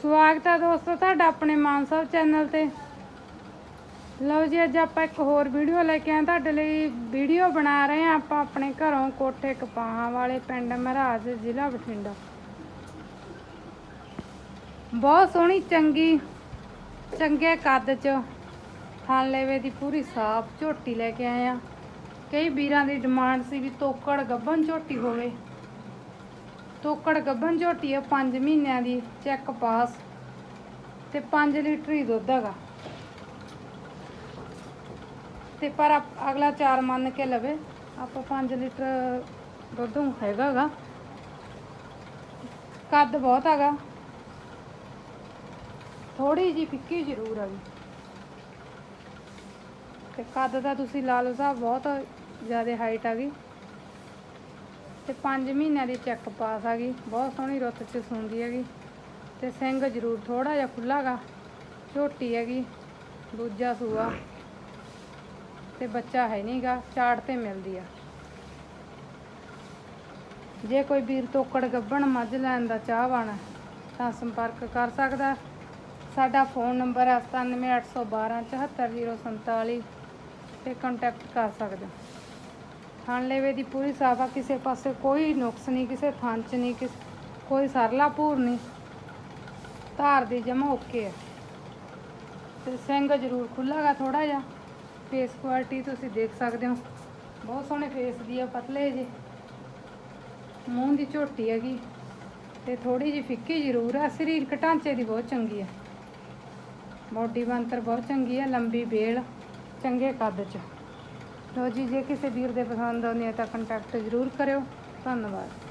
ਸਵਾਗਤ ਹੈ ਦੋਸਤੋ ਤੁਹਾਡਾ ਆਪਣੇ ਮਾਨ ਸਾਹਿਬ ਚੈਨਲ ਤੇ। ਲਓ ਜੀ, ਅੱਜ ਆਪਾਂ ਇੱਕ ਹੋਰ ਵੀਡੀਓ ਲੈ ਕੇ ਆਏ ਤੁਹਾਡੇ ਲਈ ਵੀਡੀਓ ਬਣਾ ਰਹੇ ਹਾਂ ਆਪਾਂ ਆਪਣੇ ਘਰੋਂ ਕੋਠੇ ਕਪਾਹਾਂ ਵਾਲੇ ਪਿੰਡ ਮਹਾਰਾਜ ਜ਼ਿਲ੍ਹਾ ਬਠਿੰਡਾ। ਬਹੁਤ ਸੋਹਣੀ, ਚੰਗੀ, ਚੰਗੇ ਕੱਦ ਚ ਥਣ ਲੇਵੇ ਦੀ ਪੂਰੀ ਸਾਫ਼ ਝੋਟੀ ਲੈ ਕੇ ਆਏ ਆ ਕਈ ਵੀਰਾਂ ਦੀ ਡਿਮਾਂਡ ਸੀ ਵੀ ਤੋਕੜ ਗੱਭਨ ਝੋਟੀ ਹੋਵੇ। ਤੋਕੜ ਗੱਭਣ ਝੋਟੀ ਆ 5 ਮਹੀਨਿਆਂ ਦੀ ਚੈੱਕ ਪਾਸ ਤੇ 5 ਲੀਟਰ ਹੀ ਦੁੱਧ ਹੈਗਾ। ਤੇ ਪਰ ਆਪ- ਅਗਲਾ ਚਾਰ ਮੰਨ ਕੇ ਲਵੇ, ਆਪਾਂ 5 ਲੀਟਰ ਦੁੱਧ ਨੂੰ ਹੈਗਾਗਾ ਕੱਦ ਬਹੁਤ ਹੈਗਾ। ਥੋੜੀ ਜੀ ਫਿੱਕੀ ਜ਼ਰੂਰ ਹੈਗੀ। ਤੇ ਕੱਦ ਦਾ ਤੁਸੀਂ ਲਾ ਲਓ ਸਾਹਿਬ ਬਹੁਤ ਜ਼ਿਆਦਾ ਹਾਈਟ ਆ ਗਈ ਤੇ 5 ਮਹੀਨਿਆਂ ਦੀ ਚੈੱਕ ਪਾਸ ਹੈਗੀ ਬਹੁਤ ਸੋਹਣੀ ਰੁੱਤ ਚ ਸੁੰਦੀ ਹੈਗੀ। ਤੇ ਸਿੰਘ ਜ਼ਰੂਰ ਥੋੜਾ ਜਿਹਾ ਖੁੱਲਾਗਾ ਝੋਟੀ ਹੈਗੀ, ਦੂਜਾ ਸੂਆ। ਤੇ ਬੱਚਾ ਹੈ ਨਹੀਂਗਾ, ਚਾੜ ਤੇ ਮਿਲਦੀ ਆ। ਜੇ ਕੋਈ ਵੀਰ ਤੋਕੜ ਗੱਭਣ, ਮੱਝ ਲੈਣ ਦਾ ਚਾਹਵਾਨ ਹੈ ਤਾਂ ਸੰਪਰਕ ਕਰ ਸਕਦਾ। ਸਾਡਾ ਫੋਨ ਨੰਬਰ ਹੈ 97812 74047 ਤੇ ਕੰਟੈਕਟ ਕਰ ਸਕਦੇ ਹੋ ਲੇਵੇ ਦੀ ਪੂਰੀ ਸਾਫਾ, ਕਿਸੇ ਪਾਸੇ ਕੋਈ ਨੁਕਸ ਨਹੀਂ, ਕਿਸੇ ਥਣ ਚ ਨਹੀਂ, ਕਿਸ ਕੋਈ ਸਰਲਾ ਭੂਰ ਨਹੀਂ। ਧਾਰ ਦੀ ਜਮਾ ਓਕੇ ਹੈ ਤੇ ਸਿੰਘ ਜ਼ਰੂਰ ਖੁੱਲਾਗਾ ਥੋੜਾ ਜਿਹਾ। ਫੇਸ ਕੁਆਲਿਟੀ ਤੁਸੀਂ ਦੇਖ ਸਕਦੇ ਹੋ। ਬਹੁਤ ਸੋਹਣੇ ਫੇਸ ਦੀ ਆ, ਪਤਲੇ ਜੇ ਮੂੰਹ ਦੀ ਝੋਟੀ ਹੈਗੀ। ਤੇ ਥੋੜੀ ਜਿਹੀ ਫਿੱਕੀ ਜ਼ਰੂਰ ਆ। ਸਰੀਰਕ ਢਾਂਚੇ ਦੀ ਬਹੁਤ ਚੰਗੀ ਆ। ਬੋਡੀ ਬਣਤਰ ਬਹੁਤ ਚੰਗੀ ਆ, ਲੰਬੀ ਬੇਲ, ਚੰਗੇ ਕੱਦ ਚ। ਲੋ ਜੀ ਜੇ ਕਿਸੇ ਵੀਰ ਦੇ ਪਸੰਦ ਆਉਂਦੇ ਹੈ ਤਾਂ ਕੰਟੈਕਟ ਜ਼ਰੂਰ ਕਰਿਓ। ਧੰਨਵਾਦ।